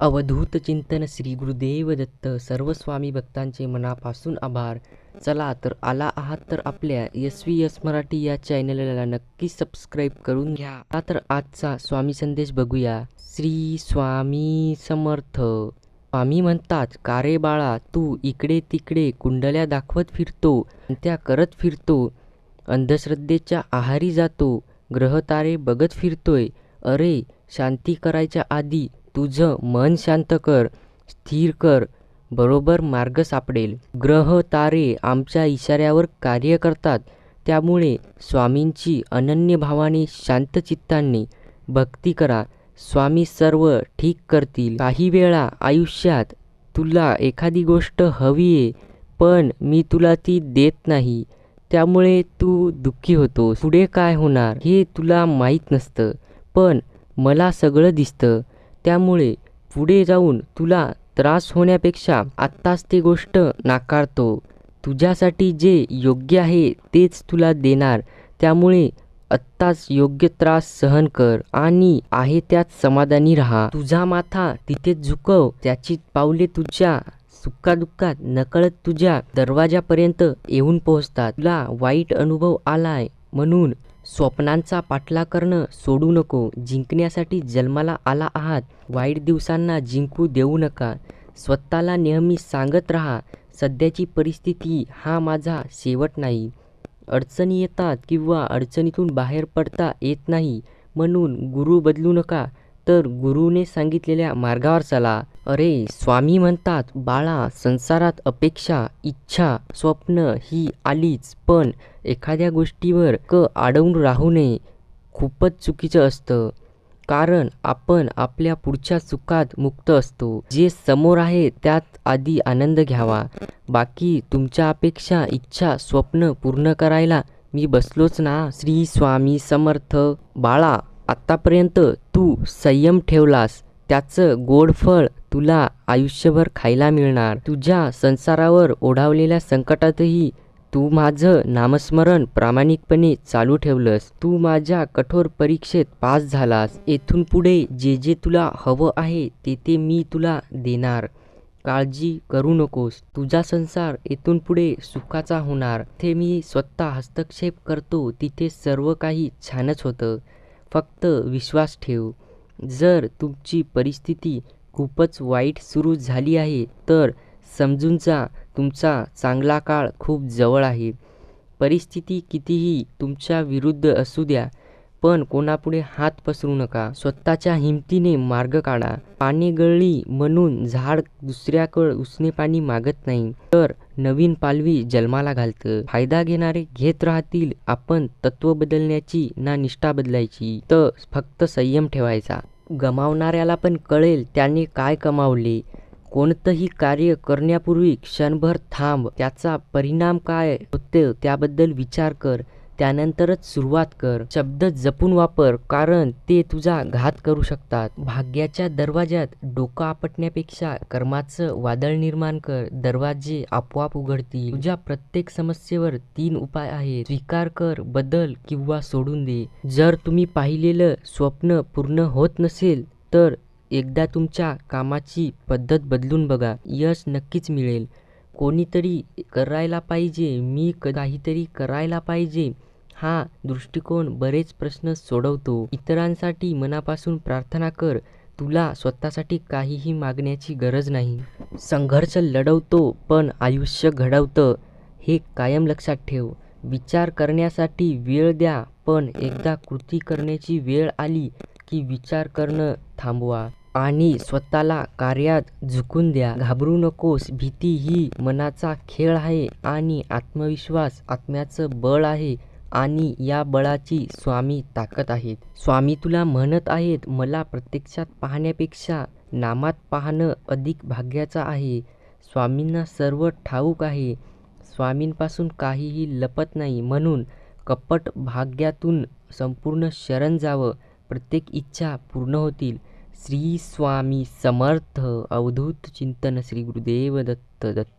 अवधूत चिंतन श्री गुरुदेव दत्त सर्व स्वामी भक्तांचे मनापासून आभार. चला तर आला आहात तर आपल्या एस व्ही एस मराठी या चॅनलला नक्की सबस्क्राईब करून घ्या. आता तर आजचा स्वामी संदेश बघूया. श्री स्वामी समर्थ. स्वामी म्हणतात का रे बाळा तू इकडे तिकडे कुंडल्या दाखवत फिरतो त्या करत फिरतो अंधश्रद्धेच्या आहारी जातो ग्रहतारे बघत फिरतोय. अरे शांती करायच्या आधी तुझं मन शांत कर स्थिर कर बरोबर मार्ग सापडेल. ग्रह तारे आमच्या इशाऱ्यावर कार्य करतात. त्यामुळे स्वामींची अनन्य भावाने शांतचित्ताने भक्ती करा. स्वामी सर्व ठीक करतील. काही वेळा आयुष्यात तुला एखादी गोष्ट हवी आहे पण मी तुला ती देत नाही. त्यामुळे तू दुःखी होतो पुढे काय होणार हे तुला माहीत नसतं. पण मला सगळं दिसतं. त्यामुळे पुढे जाऊन तुला त्रास होण्यापेक्षा आत्ताच ती गोष्ट नाकारतो. तुझ्यासाठी जे योग्य आहे तेच तुला देणार. त्यामुळे आत्ताच योग्य त्रास सहन कर आणि आहे त्यात समाधानी राहा. तुझा माथा तिथेच झुकव. त्याची पावले तुझ्या सुखादुःखात नकळत तुझ्या दरवाजापर्यंत येऊन पोहोचतात. तुला वाईट अनुभव आलाय म्हणून स्वप्नांचा पाठला करणं सोडू नको जिंकण्यासाठी जन्माला आला आहात. वाईट दिवसांना जिंकू देऊ नका. स्वतःला नेहमी सांगत राहा सध्याची परिस्थिती हा माझा शेवट नाही. अडचणी येतात किंवा अडचणीतून बाहेर पडता येत नाही म्हणून गुरु बदलू नका. तर गुरुने सांगितलेल्या मार्गावर चला. अरे स्वामी म्हणतात बाळा संसारात अपेक्षा इच्छा स्वप्न ही आलीच पण एखाद्या गोष्टीवर क अडवून राहू नये खूपच चुकीचं असतं. कारण आपण आपल्या पुढच्या सुखात मुक्त असतो. जे समोर आहे त्यात आधी आनंद घ्यावा. बाकी तुमच्या अपेक्षा इच्छा स्वप्न पूर्ण करायला मी बसलोच ना. श्री स्वामी समर्थ. बाळा आत्तापर्यंत तू संयम ठेवलास त्याचं गोड फळ तुला आयुष्यभर खायला मिळणार. तुझ्या संसारावर ओढावलेल्या संकटातही तू माझं नामस्मरण प्रामाणिकपणे चालू ठेवलंस. तू माझ्या कठोर परीक्षेत पास झालास. येथून पुढे जे जे तुला हवं आहे ते ते मी तुला देणार. काळजी करू नकोस. तुझा संसार येथून पुढे सुखाचा होणार. ते मी स्वतः हस्तक्षेप करतो तिथे सर्व काही छानच होतं. फक्त विश्वास ठेव. जर तुमची परिस्थिती खूपच वाईट सुरू झाली आहे तर समजून जा तुमचा चांगला काळ खूप जवळ आहे. परिस्थिती कितीही तुमच्या विरुद्ध असू द्या पण कोणापुढे हात पसरू नका. स्वतःच्या हिमतीने मार्ग काढा. पाणी गळली म्हणून झाड दुसऱ्याकडे उसने पाणी मागत नाही तर नवीन पालवी जन्माला घालतं. फायदा घेणारे घेत राहतील. आपण तत्व बदलण्याची ना निष्ठा बदलायची. तर फक्त संयम ठेवायचा. गमावणाऱ्याला पण कळेल त्याने काय कमावले. कोणतंही कार्य करण्यापूर्वी क्षणभर थांब. त्याचा परिणाम काय होते त्याबद्दल विचार कर. त्यानंतरच सुरुवात कर. शब्द जपून वापर कारण ते तुझा घात करू शकतात. भाग्याच्या दरवाज्यात डोकं आपटण्यापेक्षा कर्माचं वादळ निर्माण कर. दरवाजे आपोआप उघडतील. तुझ्या प्रत्येक समस्येवर तीन उपाय आहेत. स्वीकार कर बदल किंवा सोडून दे. जर तुम्ही पाहिलेलं स्वप्न पूर्ण होत नसेल तर एकदा तुमच्या कामाची पद्धत बदलून बघा. यश नक्कीच मिळेल. कोणीतरी करायला पाहिजे. मी काहीतरी करायला पाहिजे. हा दृष्टिकोन बरेच प्रश्न सोडवतो. इतरांसाठी मनापासून प्रार्थना कर. तुला स्वतःसाठी काहीही मागण्याची गरज नाही. संघर्ष लढवतो पण आयुष्य घडवतं. हे कायम लक्षात ठेव. विचार करण्यासाठी वेळ द्या पण एकदा कृती करण्याची वेळ आली की विचार करणं थांबवा. आणि स्वतःला कार्यात झुकून द्या. घाबरू नकोस. भीती ही मनाचा खेळ आहे आणि आत्मविश्वास आत्म्याचं बळ आहे. आणि या बळाची स्वामी ताकद आहेत. स्वामी तुला म्हणत आहेत मला प्रत्यक्षात पाहण्यापेक्षा नामात पाहणं अधिक भाग्याचं आहे. स्वामींना सर्व ठाऊक आहे. स्वामींपासून काहीही लपत नाही. म्हणून कपट भाग्यातून संपूर्ण शरण जावं. प्रत्येक इच्छा पूर्ण होतील. श्री स्वामी समर्थ. अवधूत चिंतन श्री गुरुदेव दत्त दत्त.